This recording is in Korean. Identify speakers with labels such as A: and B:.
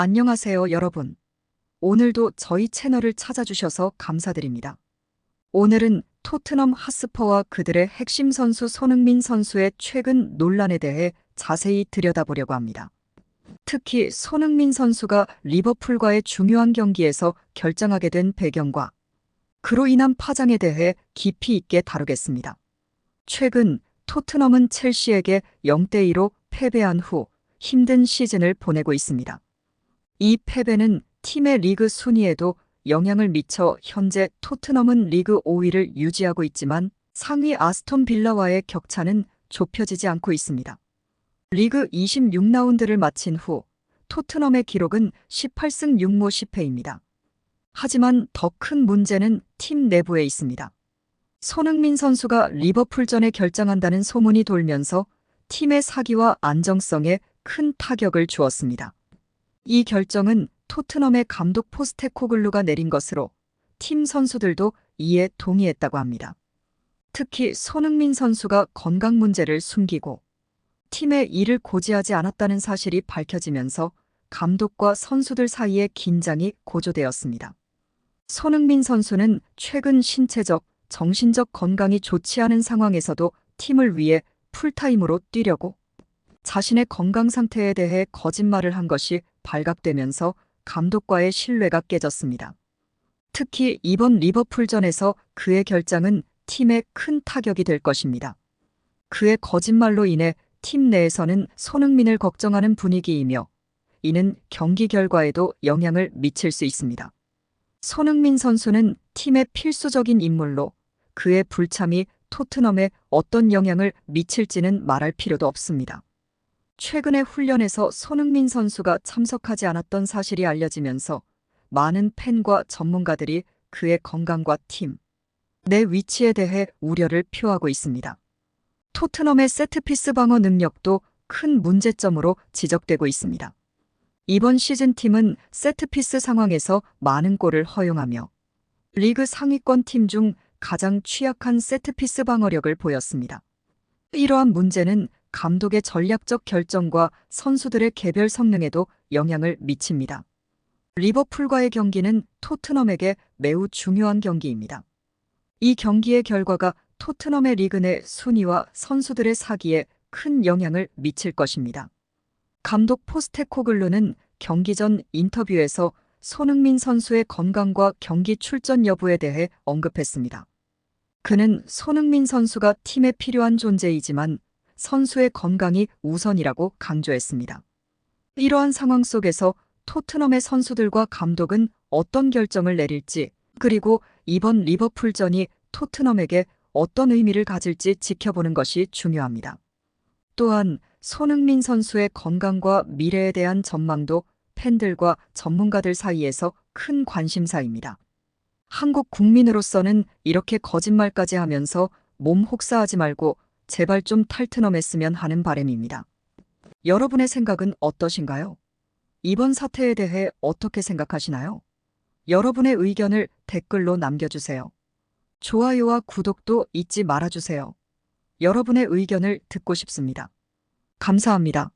A: 안녕하세요, 여러분. 오늘도 저희 채널을 찾아주셔서 감사드립니다. 오늘은 토트넘 하스퍼와 그들의 핵심 선수 손흥민 선수의 최근 논란에 대해 자세히 들여다보려고 합니다. 특히 손흥민 선수가 리버풀과의 중요한 경기에서 결정하게 된 배경과 그로 인한 파장에 대해 깊이 있게 다루겠습니다. 최근 토트넘은 첼시에게 0대2로 패배한 후 힘든 시즌을 보내고 있습니다. 이 패배는 팀의 리그 순위에도 영향을 미쳐 현재 토트넘은 리그 5위를 유지하고 있지만 상위 아스톤 빌라와의 격차는 좁혀지지 않고 있습니다. 리그 26라운드를 마친 후 토트넘의 기록은 18승 6무 10패입니다. 하지만 더 큰 문제는 팀 내부에 있습니다. 손흥민 선수가 리버풀전에 결정한다는 소문이 돌면서 팀의 사기와 안정성에 큰 타격을 주었습니다. 이 결정은 토트넘의 감독 포스테코글루가 내린 것으로 팀 선수들도 이에 동의했다고 합니다. 특히 손흥민 선수가 건강 문제를 숨기고 팀의 일을 고지하지 않았다는 사실이 밝혀지면서 감독과 선수들 사이의 긴장이 고조되었습니다. 손흥민 선수는 최근 신체적, 정신적 건강이 좋지 않은 상황에서도 팀을 위해 풀타임으로 뛰려고 자신의 건강 상태에 대해 거짓말을 한 것이 발각되면서 감독과의 신뢰가 깨졌습니다. 특히 이번 리버풀전에서 그의 결장은 팀에 큰 타격이 될 것입니다. 그의 거짓말로 인해 팀 내에서는 손흥민을 걱정하는 분위기이며 이는 경기 결과에도 영향을 미칠 수 있습니다. 손흥민 선수는 팀의 필수적인 인물로 그의 불참이 토트넘에 어떤 영향을 미칠지는 말할 필요도 없습니다. 최근의 훈련에서 손흥민 선수가 참석하지 않았던 사실이 알려지면서 많은 팬과 전문가들이 그의 건강과 팀, 내 위치에 대해 우려를 표하고 있습니다. 토트넘의 세트피스 방어 능력도 큰 문제점으로 지적되고 있습니다. 이번 시즌 팀은 세트피스 상황에서 많은 골을 허용하며 리그 상위권 팀 중 가장 취약한 세트피스 방어력을 보였습니다. 이러한 문제는 감독의 전략적 결정과 선수들의 개별 성능에도 영향을 미칩니다. 리버풀과의 경기는 토트넘에게 매우 중요한 경기입니다. 이 경기의 결과가 토트넘의 리그 내 순위와 선수들의 사기에 큰 영향을 미칠 것입니다. 감독 포스테코글루는 경기 전 인터뷰에서 손흥민 선수의 건강과 경기 출전 여부에 대해 언급했습니다. 그는 손흥민 선수가 팀에 필요한 존재이지만 선수의 건강이 우선이라고 강조했습니다. 이러한 상황 속에서 토트넘의 선수들과 감독은 어떤 결정을 내릴지 그리고 이번 리버풀전이 토트넘에게 어떤 의미를 가질지 지켜보는 것이 중요합니다. 또한 손흥민 선수의 건강과 미래에 대한 전망도 팬들과 전문가들 사이에서 큰 관심사입니다. 한국 국민으로서는 이렇게 거짓말까지 하면서 몸 혹사하지 말고 제발 좀 탈트넘했으면 하는 바람입니다. 여러분의 생각은 어떠신가요? 이번 사태에 대해 어떻게 생각하시나요? 여러분의 의견을 댓글로 남겨주세요. 좋아요와 구독도 잊지 말아주세요. 여러분의 의견을 듣고 싶습니다. 감사합니다.